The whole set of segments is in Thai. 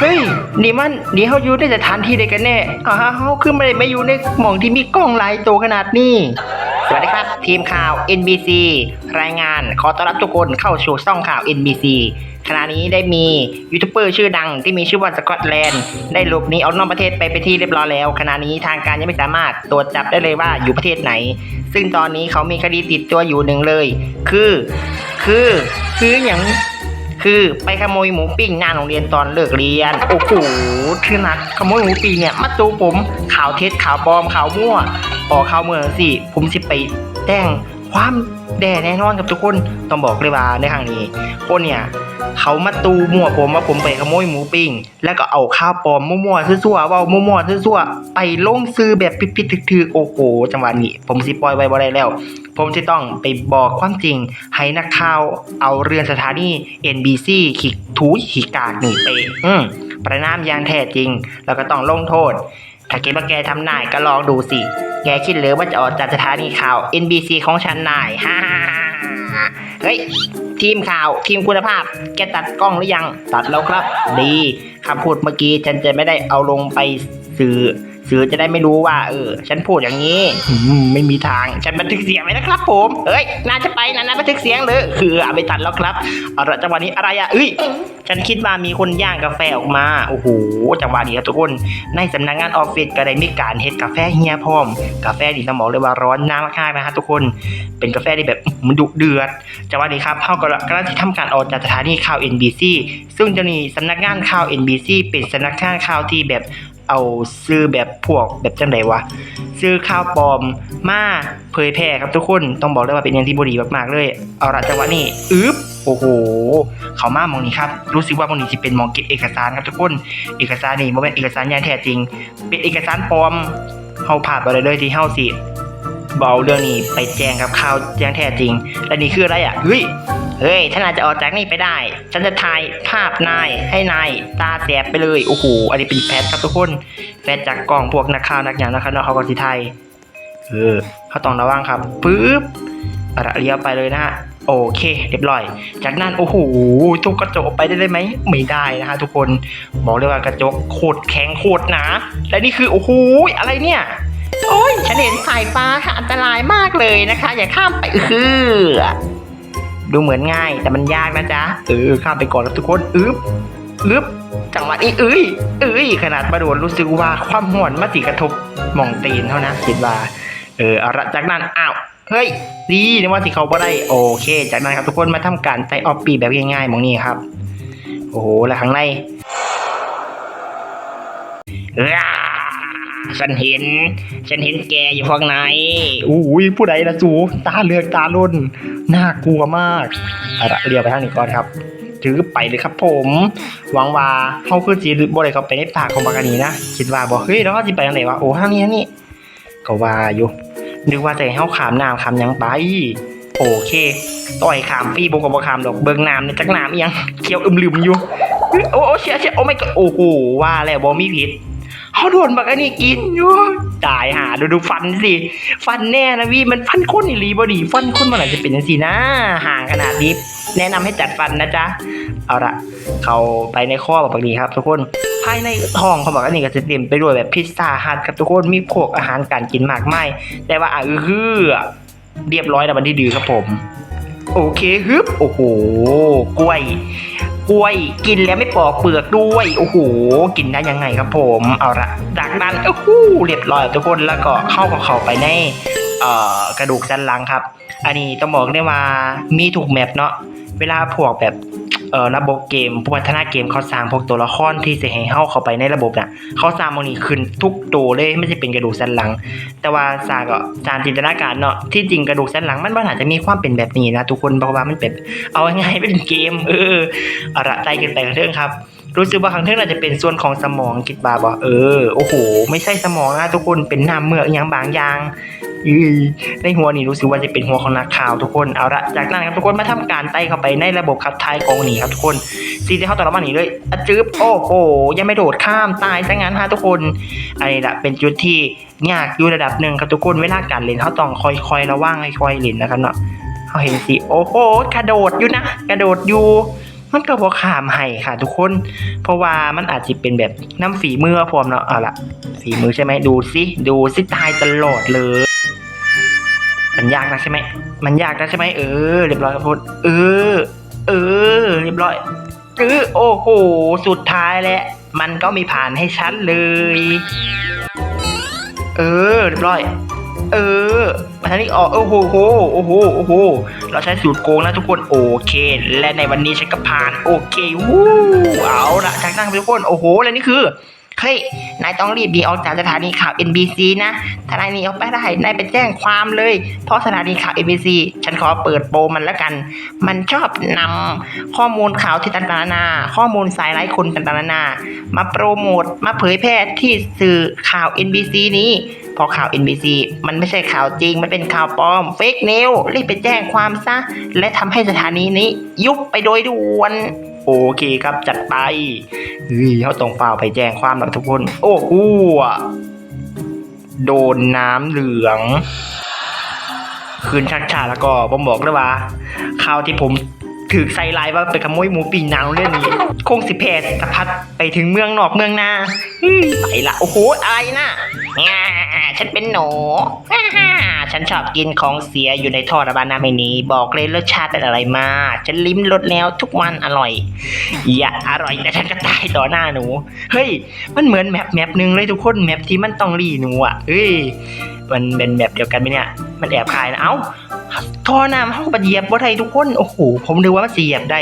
เฮ้ยนี่มันนี่เขาอยู่ในสถานที่ใดกันแน่อ่าเขาคือไม่ได้มาอยู่ในหม่องที่มีกล้องหลายตัวขนาดนี้ สวัสดีครับ ทีมข่าว NBC รายงานขอต้อนรับทุกคนเข้าสู่ช่องข่าว NBC ขณะนี้ได้มียูทูบเบอร์ชื่อดังที่มีชื่อว่าสกอตแลนด์ได้หลบหนีออกนอกประเทศไปเป็นที่เรียบร้อยแล้ว ขณะนี้ทางการยังไม่สามารถตรวจจับได้เลยว่าอยู่ประเทศไหน ซึ่งตอนนี้เขามีคดีติดตัวอยู่หนึ่งเลย คือ คือคืออย่าง คือไปขโมยหมูปิ้งหน้าโรงเรียนตอนเลิกเรียน โอ้โหคือนักขโมยหมูปิ้งเนี่ยมาตูผมข่าวเท็จข่าวปลอมข่าวมั่วออกข่าวเมืองสิผมสิไปแจ้งความแด่แน่นอนกับทุกคนต้องบอกเลยว่าในครั้งนี้คนเนี่ยเขามาตูมั่วผมว่าผมไปขโมยหมูปิ้งแล้วก็เอาข้าวปลอมมั่วๆซั่วๆเว่ามั่วๆซั่วๆไปลงซื้อแบบผิดๆถือๆโอ้โหจังหวะนี้ ผมสิปล่อยไว้บ่ได้แล้ว ผมจะต้องไปบอกความจริง ให้นักข่าวเอาเรือนสถานี NBC ขีดถูขีกากหนึ่งไปอืมประนามอย่างแท้จริง แล้วก็ต้องลงโทษ ถ้าคิดว่าแกทำนายก็ลองดูสิ แกคิดหรือว่าจะออกจากสถานีข่าว NBC ของฉันนายฮ่าเฮ้ย ทีมข่าวทีมคุณภาพ แกตัดกล้องหรือยัง ตัดแล้วครับ ดีคำพูดเมื่อกี้ฉันจะไม่ได้เอาลงไปสื่อ สื่อจะได้ไม่รู้ว่า เออ ฉันพูดอย่างนี้อืมไม่มีทาง ฉันบันทึกเสียงไว้นะครับผมเฮ้ยน่าจะไปนะนะบันทึกเสียงเลยคือเอาไปตัดแล้วครับเอาละจังหวะนี้อะไรอะเอ้ย ฉันคิดว่ามีคนย่างกาแฟออกมา โอ้โห จังหวะนี้ครับทุกคน ในสำนักงานออฟฟิศก็ได้มีการเฮ็ดกาแฟเฮียพร้อม กาแฟดีต้องบอกเลยว่าร้อนน้ำมากๆนะฮะทุกคน เป็นกาแฟที่แบบมันดุเดือด จังหวะนี้ครับเขาก็กำลังที่ทำการออกจากสถานีข่าว NBC ซึ่งจะมีสำนักงานข่าว NBC เป็นสำนักงานข่าวที่แบบ เอาซื้อแบบพวกแบบจังไดวะซื้อข่าวปลอมมาเผยแพร่ครับทุกคนต้องบอกเลยว่าเป็นอย่างที่บดีมากๆเลย เอาละจังหวะนี้อึ๊บโอ้โห เขามามองนี้ครับ รู้สึกว่ามองนี้จะเป็นมองเก็บเอกสารครับทุกคน เอกสารนี่มันเป็นเอกสารย่าแท้จริง เป็นเอกสารปลอมเฮาผ่านไปเลยเลยที่เฮาสิบเอาเรื่องนี้ไปแจ้งกับข่าวอย่างแท้จริง และนี่คืออะไรอะเฮ้ย เฮ้ยฉันอาจจะออกจากนี่ไปได้ ฉันจะถ่ายภาพนายให้นายตาแสบไปเลย โอ้โห อันนี้เป็นแฟชครับทุกคน แฟชจากกล่องพวกนักข่าวนักอย่างนะครับเนาะเขาก็สิไทย เออ เขาต้องระวังครับปึ๊บอะเลี้ยวไปเลยนะฮะ โอเค เรียบร้อย จากนั้นโอ้โหทุกกระจกไปได้เลยไหม ไม่ได้นะฮะทุกคน บอกเลยว่ากระจกโคตรแข็งโคตรหนา และนี่คือโอ้โหอะไรเนี่ยโอ้ยฉันเห็นสายฟ้าค่ะอันตรายมากเลยนะคะ อย่าข้ามไปเออ ดูเหมือนง่าย แต่มันยากนะจ๊ะเออข้ามไปก่อนครับทุกคนอึ๊บอึ๊บจังหวะนี้เอ้ยเอ้ยขนาดมาโดนรู้สึกว่าความหวนมาติกระทบมองตีนเท่านะคิดว่า เอออาละจากนั้นอ้าวเฮ้ยดีนะว่าสิเขาบ่ได้โอเค จากนั้นครับทุกคนมาทำการใส่ออฟปีแบบง่ายๆมองนี้ครับ โอ้โหแล้วข้างในอ้า ฉันเห็น ฉันเห็นแกอยู่ข้างในอุ้ยผู้ใดละสูตาเลือกตาล้นน่ากลัวมากเอาละเรียวไปทางนี้ก่อนครับ ถือไปเลยครับผม หวังว่าเขาคือจีบ่ได้เขาไปในปากของปากกานีนะคิดว่าบอกเฮ้ยแล้วเขาจะไปทางไหนวะโอ้ทางนี้ทางนี้ก็ว่าอยู่นึกว่าจะให้เฮาขามน้ำขามยังไป โอเคต่อยขามปี่บกบขามดอกเบิงน้ำในจักน้ำยังเขียวอึมลืมอยู่โอ้โอ้เชียเชียโอ้ไม่ก็โอ้โหว่าแล้วบ่มีผิด เขาโดนบักอันนี้กินอยู่ตายหาดูดูฟันสิ ฟันแน่นะพี่มันฟันคนอีหลีบ่ดีฟันคนมันอาจจะเป็นจังซี่นะ ห่างขนาดนี้แนะนำให้จัดฟันนะจ๊ะ เอาละเขาไปในข้อแบบนี้ครับทุกคน ภายในห้องเขาบอกว่านี่ก็จะเต็มไปด้วยแบบพิซซ่าฮัทครับทุกคนมีพวกอาหารการกินมากมายแต่ว่าอะคือเรียบร้อยแล้วมันที่ดีครับผม โอเคฮึบโอ้โหกล้วย กล้วย กินแล้วไม่ปอกเปลือกด้วย โอ้โห กินได้ยังไงครับผม เอาละจากนั้นโอ้โหเรียบร้อยทุกคนแล้วก็เข้ากับเขาไปในเอ่อกระดูกสันหลังครับ อันนี้ต้องบอกได้ว่ามีถูกแมปเนาะ เวลาพวกแบบ เอ่อระบบเกมผู้พัฒนาเกมเขาสร้างพวกตัวละครที่จะให้เข้าเข้าไปในระบบน่ะเขาสร้างมันนี้ขึ้นทุกตัวเลยไม่ใช่เป็นกระดูกสันหลัง แต่ว่าสร้างก็สร้างจินตนาการเนาะที่จริงกระดูกสันหลังมันบ่อาจจะมีความเป็นแบบนี้นะทุกคนเพราะว่ามันเป็นเอาง่ายๆเป็นเกม เออเอาละใจกันไปกันเรื่องครับ รู้สึกว่าครั้งเท่าน่าจะเป็นส่วนของสมองคิดบาบอกเออโอ้โห ไม่ใช่สมองนะทุกคนเป็นน้ำเมือกอย่างบางอย่างอือในหัวนี่รู้สึกว่าจะเป็นหัวของนักข่าวทุกคนเอาละจากนั้นครับทุกคนมาทำการไต่เข้าไปในระบบขับถ่ายกองหนีครับทุกคนซีที่เข้าต่อระมาหนีเลยอจืบโอ้โหยังไม่โดดข้ามตายซะงั้นฮะทุกคนอันนี้แหละเป็นจุดที่ยากอยู่ระดับหนึ่งครับทุกคนเวลาการเล่นเขาต้องคอยๆระวังให้คอยเล่นนะครับเนาะเขาเห็นสิโอ้โหกระโดดอยู่นะ กระโดดอยู่ มันก็บ่ขามให้ค่ะ ทุกคน เพราะว่ามันอาจจะเป็นแบบน้ำฝีมือพร้อมเนาะเอาละฝีมือใช่ไหมดูสิดูสิตายตลอดเลย มันยากนะใช่ไหมมันยากนะใช่ไหมเออเรียบร้อยครับพุทเออ เออ เรียบร้อยเออโอ้โหสุดท้ายแหล้วมันก็มีผ่านให้ฉันเลย เออ เรียบร้อย เออ มาทางนี้ออกโอ้โหโหโอ้โหโอ้โหเราใช้สูตรโกงนะทุกคนโอเค และในวันนี้ฉันก็ผ่านโอเควู้เอาละทางนั้นทุกคนโอ้โหและนี่คือ เฮ้ยนายต้องรีบหนีออกจากสถานีข่าว NBC นะถ้านายหนีออกไปได้นายไปแจ้งความเลย เพราะสถานีข่าว NBC ฉันขอเปิดโปมันแล้วกัน มันชอบนำข้อมูลข่าวที่ต่างๆนานาข้อมูลสายไร้คนต่างๆนานามาโปรโมทมาเผยแพร่ที่สื่อข่าว NBC นี้พอข่าว NBC มันไม่ใช่ข่าวจริง มันเป็นข่าวปลอมเฟกนิวรีบไปแจ้งความซะ และทำให้สถานีนี้ยุบไปโดยด่วน โอเคครับจัดไปเฮ้ยเขาต้องฝ่าวไปแจ้งความแล้วทุกคน โอ้โหโดนน้ำเหลืองคืนชักชาแล้วก็ผมบอกเลยว่าข่าวที่ผมถือใส่ลายว่าไปขโมยหมูปีนางเรื่องนี้ คงสิเพศสะพัดไปถึงเมืองนอกเมืองนาไปละ โอ้โหอะไรนะง่าฉันเป็นหนู ฉันชอบกินของเสียอยู่ในท่อระบายน้ำไม่นี้ บอกเลยรสชาติเป็นอะไรมา ฉันลิ้มรสแล้วทุกวันอร่อย อย่าอร่อยแต่ฉันก็ตายต่อหน้าหนู เฮ้ย มันเหมือนแมปแมปหนึ่งเลยทุกคนแมปที่มันต้องรีหนูอะเฮ้ย มันเป็นแบบเดียวกันไหมเนี่ย มันแอบคายนะเอ้าท่อน้ำห้องปะเหยียบว่าไทยทุกคน โอ้โห ผมนึกว่ามันเหยียบได้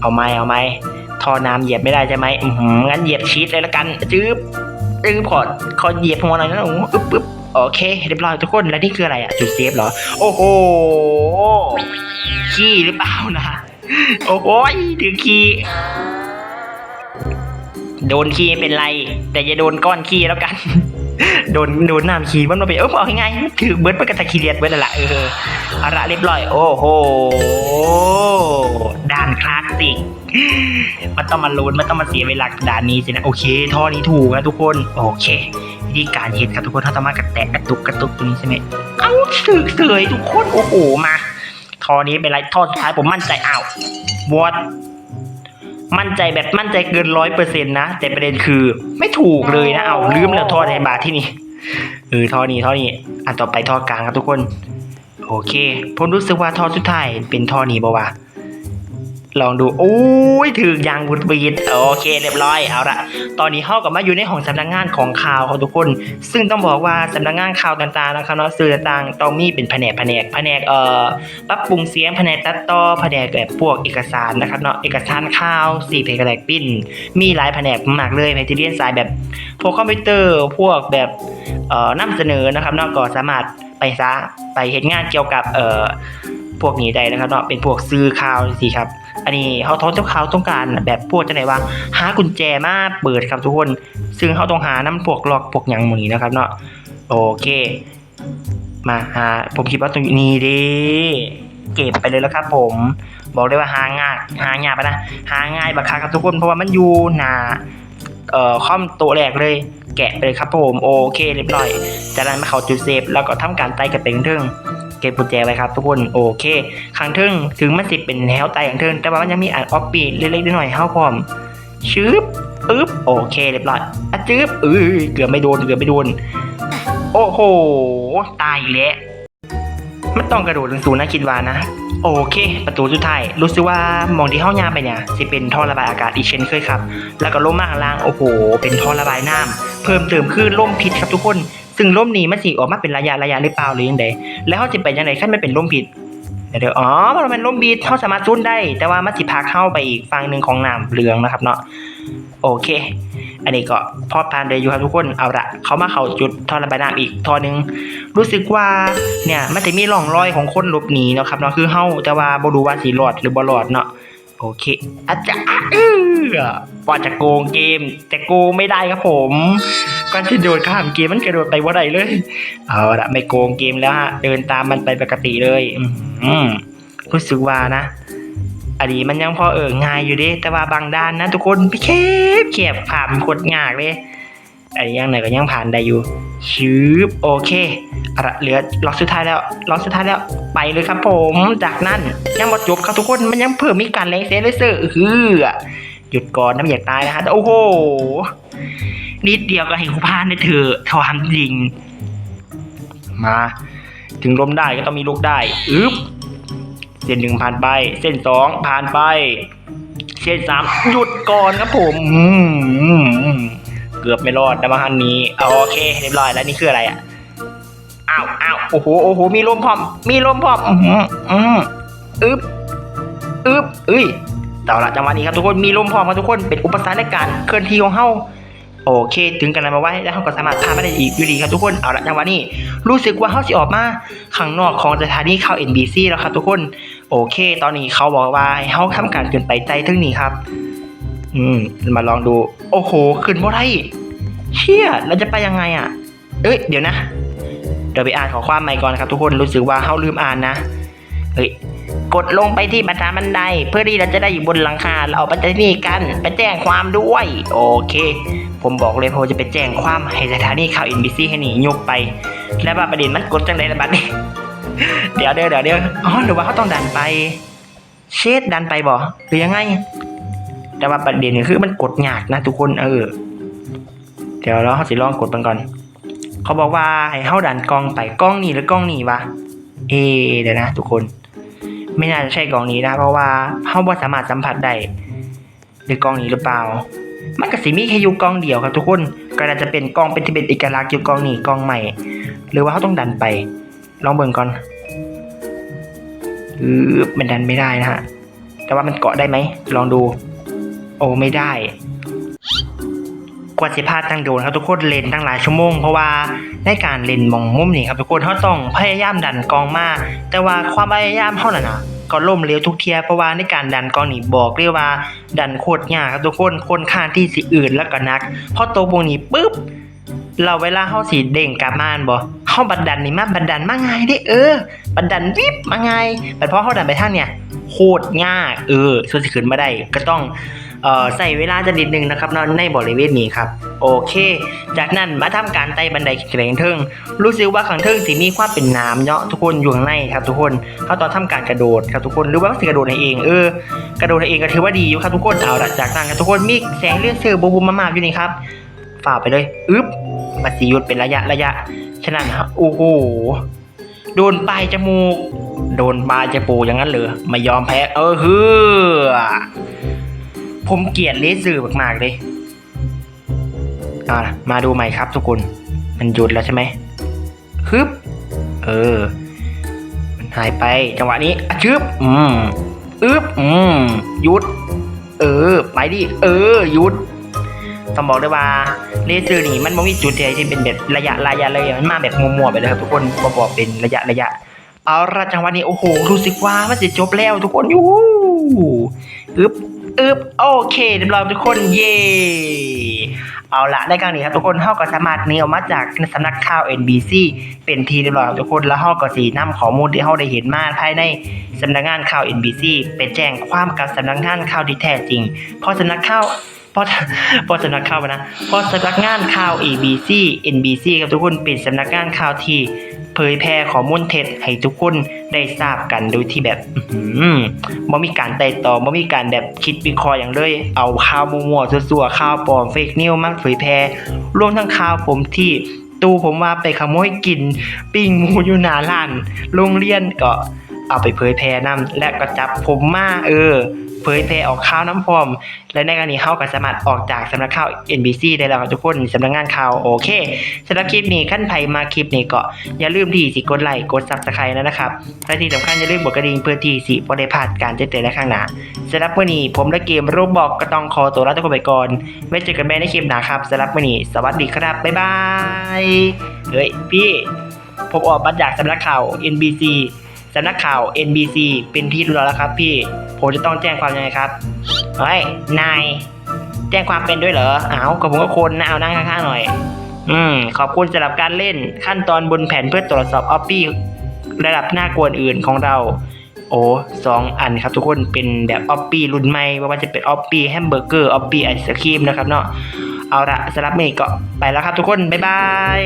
เอาไหมเอาไหมท่อน้ำเหยียบไม่ได้ใช่ไหมงั้นเหยียบชีสเลยละกันจื๊บจื๊บขอขอเหยียบหัวหน่อยนะหนูอึ๊บอึ๊บ โอเคเรียบร้อยทุกคนแล้วนี่คืออะไรอะจุดเซฟเหรอ โอ้โหขี้หรือเปล่านะโอ้โหถือขี้โดนขี้เป็นไร แต่อย่าโดนก้อนขี้แล้วกัน โดนโดนน้ำขี้มันมาไปเออเอาง่ายๆถือเบิร์ดไปกระตะขี้เลียดเบิร์ดละเออเอาละเรียบร้อย โอ้โหด่านคลาสสิกมันต้องมาลุ้นมันต้องมาเสียเวลาด่านนี้สินะโอเคท่อนี้ถูกนะทุกคน โอเค วิธีการเห็นครับทุกคนถ้าต้องมากระแตะกระตุกกระตุกตรงนี้ใช่ไหมเอาสึกเสยทุกคนโอ้โหมาทอนี้เป็นไรทอสุดท้ายผมมั่นใจอ้าววอดมั่นใจแบบมั่นใจเกินร้อยเปอร์เซ็นต์นะ แต่ประเด็นคือไม่ถูกเลยนะเอาลืมแล้วทอในบาทที่นี่เออทอนี้ทอนี้อันต่อไปทอกลางครับทุกคน โอเค ผมรู้สึกว่าทอสุดท้ายเป็นทอนี้บ่าวะ ลองดูโอ้ยถือยางบุดบีดโอเคเรียบร้อยเอาละตอนนี้เข้ากับมาอยู่ในห้องสำนักงานของข่าวของทุกคน ซึ่งต้องบอกว่าสำนักงานข่าวต่างๆนะครับเนาะสื่อต่างๆต้องมีเป็นแผนกแผนกแผนกเอ่อปรับปรุงเสียงแผนกตัดต่อแผนกแบบพวกเอกสารนะครับเนาะเอกสารข่าวสี่แผนกปิ้น มีหลายแผนกมากเลยแผนที่เรียนสายแบบพวกคอมพิวเตอร์พวกแบบเอ่อนำเสนอนะครับเนาะก็สามารถไปซะไปเห็นงานเกี่ยวกับเอ่อพวกนี้ได้นะครับเนาะเป็นพวกซื้อข่าวสิครับ อันนี้เขาท้องเจ้าเขาต้องการแบบพวกจะไหนว่า หากุญแจมาเปิดครับทุกคน ซึ่งเขาต้องหาน้ำพวกลอกพวกหยังหมูนี้นะครับเนาะโอเค มาหาผมคิดว่าตรงนี้ดีเก็บไปเลยแล้วครับ ผมบอกเลยว่าหาง่ายหาง่ายไปนะหาง่ายบักคักครับทุกคนเพราะว่ามันอยู่หนาเอ่อคอมตัวแรกเลย แกะไปเลยครับผมโอเคเรียบร้อยจากนั้นมาเข้าจุดเซฟแล้วก็ทำการไต่กระเต็งเทิง เก็บกุญแจไว้ครับทุกคนโอเคข้างเทิงถึงมันสิเป็นแถวไต่ข้างเทิงแต่ว่ามันยังมีอ่านออฟปีเล็กๆน้อยๆเข้าพร้อมชืบอึ๊บโอเคเรียบร้อยอะจืบเออเกือบไม่โดนเกือบไม่โดน โอ้โหตายแล้วมันต้องกระโดดถึงศูนย์นะคิดว่านะ โอเค ประตูสุดท้าย รู้สึกว่ามองที่ห้องยามไปเนี่ยสิเป็นท่อระบายอากาศอีกเช่นเคยครับ แล้วก็ล่มมากข้างล่างโอ้โห เป็นท่อระบายน้ำเพิ่มเติมคือล่มพิษครับทุกคน ซึ่งล่มนี้มันสิออกมาเป็นระยะระยะหรือเปล่าหรือยังไงแล้วเขาจะไปยังไงขั้นไม่เป็นล่มพิษเดี๋ยวอ๋อมันเป็นล่มพิษเขาสามารถซุนได้ แต่ว่ามันสิพาเข้าไปอีกฝั่งหนึ่งของน้ำเหลืองนะครับเนาะโอเค อันนี้ก็พอผ่านได้อยู่ครับทุกคนเอาละเขามาเข้าจุดท่อระบายน้ำอีกท่อหนึง รู้สึกว่าเนี่ยมันจะมีร่องรอยของคนหลบหนีนะครับเนาะคือเฮาแต่ว่าบ่รู้ว่าสิรอดหรือบ่รอดเนาะโอเคอาจจะเออว่าจะโกงเกมแต่โกงไม่ได้ครับผม ก่อนที่โดดข้ามเกมมันกระโดดไปว่าได้เลย เอาละไม่โกงเกมแล้วฮะเดินตามมันไปปกติเลย อืมรู้สึกว่านะอันนี้มันยังพอเออง่ายอยู่ดิแต่ว่าบางด้านนะ ทุกคนพี่แคบแคบผ่านโคตรยากเลยไอ้ยังไหนก็ยังผ่านได้อยู่ชืบโอเคอะเหลือล็อกสุดท้ายแล้วล็อกสุดท้ายแล้วไปเลยครับ ผมจากนั้นยังหมดจบครับทุกคนมันยังเพิ่มมีการแรงเซนเลเซอร์เฮือหยุดก่อนน้ำอยากตายนะฮะโอ้โห นิดเดียวก็ให้กูพลาดในเถอะความจริง มา ถึงล้มได้ก็ต้องมีลูกได้อึ๊บเส้นหนึ่งผ่านไป เส้นสองผ่านไป เส้นสามหยุดก่อนครับผมอืมเกือบไม่รอดนะมาฮันนี้โอเคเรียบร้อยแล้วนี่คืออะไรอะอ้าวอ้าวโอ้โหโอ้โหมีลมพร้อม มีลมพร้อมอืมอึ๊บอึ๊บเอ้ยแต่ละจังหวะนี้ครับทุกคนมีลมพร้อมครับทุกคนเป็นอุปสรรคในการเคลื่อนที่ของเฮา โอเค ถึงกันแล้วมาไว้แล้วเขาก็สามารถพาไปได้อีกอยู่ดีครับทุกคนเอาละจังหวะนี้รู้สึกว่าเขาสิออกมาข้างนอกของสถานีเข่า NBC แล้วครับทุกคนโอเค ตอนนี้เขาบอกว่าเขาทำการเกินไปใจทึ่งนี้ครับ อืมมาลองดู โอ้โหขึ้นบ่ได้เชี่ยเราจะไปยังไงอะ เอ้ยเดี๋ยวนะเดี๋ยวไปอ่านขอความใหม่ก่อนครับทุกคนรู้สึกว่าเขาลืมอ่านนะเฮ้ยกดลงไปที่บันไดบันได เพื่อที่เราจะได้อยู่บนหลังคาเราเอาไปที่นี่กันไปแจ้งความด้วย โอเค ผมบอกเลยผมจะไปแจ้งความให้สถานีข่าว NBC ให้หนียกไป แล้วว่าประเด็นมันกดจังไดระบัดนี้เดี๋ยวเดี๋ยวเดี๋ยวเดี๋ยวอ๋อหรือว่าเขาต้องดันไป เชดดันไปบ่หรือยังไง แต่ว่าประเด็นคือมันกดยากนะทุกคนเออเดี๋ยวเราเขาสิลองกดมันก่อน เขาบอกว่าให้เข้าดันกล้องไปกล้องนี่หรือกล้องนี่วะเอเดี๋ยวนะ ทุกคน ไม่น่าจะใช่กล้องนี้นะ เพราะว่าเขาบ่สามารถสัมผัสได้หรือกล้องนี้หรือเปล่า มันก็สิมีแค่อยู่กล้องเดียวครับทุกคนก็น่าจะเป็นกล้องเป็นที่เป็นเอกลักษณ์อยู่กล้องนี้กล้องใหม่ หรือว่าเขาต้องดันไป ลองเบิ่งก่อนอือมันดันไม่ได้นะฮะแต่ว่ามันเกาะได้ไหมลองดู โอ้ไม่ได้ กว่าสิพลาดตั้งโดนครับทุกคนเลนตั้งหลายชั่วโมงเพราะว่าในการเลนมองมุมนี่ครับทุกคนเขาต้องพยายามดันกองมาแต่ว่าความพยายามเท่านั้นนะ ก็ล่มเหลวทุกเทียเพราะว่าในการดันกองนี่บอกเรียกว่าดันโคตรยากครับทุกคนคนข้างที่สิอื่นแล้วก็นักพอตัววงนี้ปุ๊บเราเวลาเฮาสีเด้งกลับมานบ่เฮาบันดันนี่มาบันดันมาไงายเด้เออ บันดันวิบมาไงแต่พอเฮาดันไปทางเนี่ยโคตรยากเออส่วนสิขึ้นมาได้ก็ต้อง เอ่อใส่เวลาจะนิดนึงนะครับเนาะในบริเวณนี้ครับ โอเค จากนั้นมาทำการไต่บันไดแข็งเทิงรู้สึกว่าข้างเทิงสิมีความเป็นน้ำเนาะทุกคนอยู่ข้างในครับทุกคนเขาตอนทำการกระโดดครับทุกคนหรือว่าสิกระโดดให้เองเออกระโดดให้เองก็ถือว่าดีอยู่ครับทุกคนเอาละจากนั้นครับทุกคนมีแสงเลือดเสือบูบูมามากๆอยู่นี่ครับฝ่าไปเลยอึ๊บมาสียุดเป็นระยะระยะฉะนั้นโอ้โหโดนปลายจมูก โดนปลายจมูกอย่างนั้นเหรอไม่ยอมแพ้เออเฮือ ผมเกลียดเลเซอร์มากๆเลยเอาล่ะมาดูใหม่ครับทุกคน มันหยุดแล้วใช่ไหมฮึบ เออ มันหายไปจังหวะนี้อชึบ อืมอึบอืมหยุด เออ ไปดิ เออ หยุด ต้องบอกเลยว่าเลเซอร์นี่มันบ่มีจุดที่เป็นแบบระยะระยะเลย มันมาแบบมัวๆไปเลยครับทุกคนบ่บอกเป็นระยะระยะ เอาละจังหวะนี้โอ้โห รู้สึกว่ามันจะจบแล้วทุกคนยูอึบ อึบโอเคเรียบร้อยทุกคนเย่เอาละในครั้งนี้ครับทุกคนเฮาก็สามารถหนีออกมาจากสำนักข่าว NBC เป็นทีเรียบร้อยทุกคนแล้วเฮาก็สีนำข้อมูลที่เฮาได้เห็นมาภายในสำนักงานข่าว NBC ไปแจ้งความกับสำนักงานข่าวที่แท้จริงเพราะสำนักข่าวเพราะเพราะสำนักข่าวนะเพราะสำนักงานข่าว ABC NBC ครับทุกคนเป็นสำนักงานข่าวที่ เผยแพร่ข้อมูลเท็จให้ทุกคนได้ทราบกันโดยที่แบบบ่มีการไต่ตองบ่มีการแบบคิดวิเคราะห์อย่างเลย เอาข่าวมั่วๆซั่วๆข่าวปลอมเฟกนิวมาเผยแพร่รวมทั้งข่าวผมที่ตู้ผมว่าไปขโมยกิน ปิ้งหมูอยู่หน้าร้าน โรงเรียนก็ เอาไปเผยแพร่นํและก็จับผมมาเออ เผยแพร่ออกข่าวน้ำพร้อม และในกรณีเขาก็สามารถออกจากสำนักข่าว NBC ได้แล้วทุกคนสำนักงานข่าวโอเคสำหรับคลิปนี้ขั้นไผมาคลิปนี้ก็อย่าลืมที่สิกดไลค์กดซับสไครต์นะครับและที่สำคัญอย่าลืมกดกระดิ่งเพื่อที่สิบ่ได้พลาดการแจ้งเตือนในข้างหน้าสำหรับวันนี้ผมและเกมโรบอกก็ต้องขอตัวลาทุกคนไปก่อนไว้เจอกันใหม่ในคลิปหน้าครับสำหรับวันนี้สวัสดีครับบ๊ายบายเฮ้ยพี่ผมออกมาจากสำนักข่าว NBC สำนักข่าว NBC เป็นที่รู้แล้วครับพี่ ผมจะต้องแจ้งความยังไงครับ เฮ้ย นาย แจ้งความเป็นด้วยเหรออ้าวกับผมก็คนนะเอานั่งข้างๆหน่อย อืม ขอบคุณสำหรับการเล่นขั้นตอนบนแผนเพื่อตรวจสอบออปปี้ระดับหน้ากวนอื่นของเรา โอ้สองอันครับทุกคนเป็นแบบออปปี้รุ่นใหม่ว่าจะเป็นออปปี้แฮมเบอร์เกอร์ออปปี้ไอศครีมนะครับเนาะ เอาละสำหรับเมย์ก็ไปแล้วครับทุกคน บ๊ายบาย